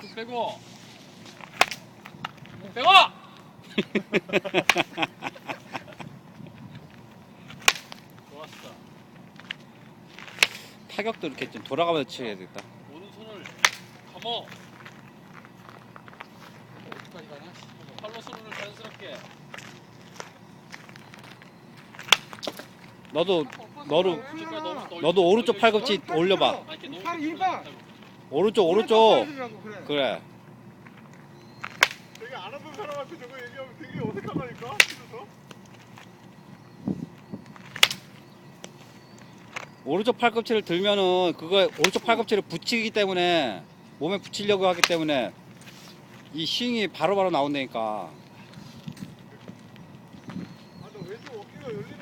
쭉 빼고 목 빼고 좋았어 타격도 이렇게 좀 돌아가면서 쳐야 되겠다. 오른손을 감어 어디까지 가냐 팔로 손을 자연스럽게 너도 너로 너도 오른쪽 팔꿈치 올려봐. 아, 이렇 오른쪽 오른쪽. 그래. 되게 알아본 사람한테 저거 얘기하면 되게 어색하다니까 오른쪽 팔꿈치를 들면은 그거 오른쪽 팔꿈치를 붙이기 때문에 몸에 붙이려고 하기 때문에 이 스윙이 바로바로 나온다니까. 아, 왼쪽 어깨가 열리는